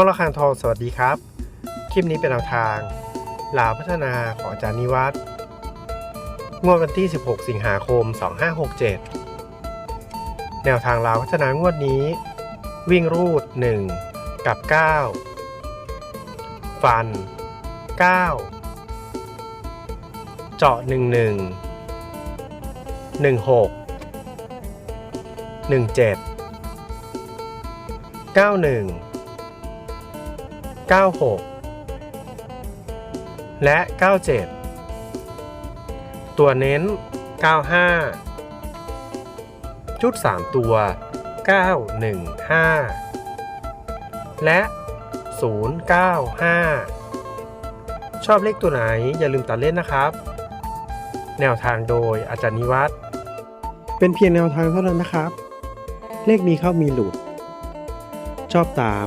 ช่องละคางทองสวัสดีครับ คลิปนี้เป็นแนวทางลาวพัฒนาของอาจารย์นิวัฒน์งวดวันที่ 16 สิงหาคม 2567 แนวทางลาวพัฒนางวดนี้ วิ่งรูด 1 กับ 9 ฟัน 9 เจาะ 11 16 17 91 96 และ 97 ตัวเน้น 95 ชุด 3 ตัว 915 และ 095 ชอบเลขตัวไหนอย่าลืมตัดเล่นนะครับ แนวทางโดยอาจารย์นิวัฒน์เป็นเพียงแนวทางเท่านั้นนะครับ เลขมีเข้ามีหลุด ชอบตาม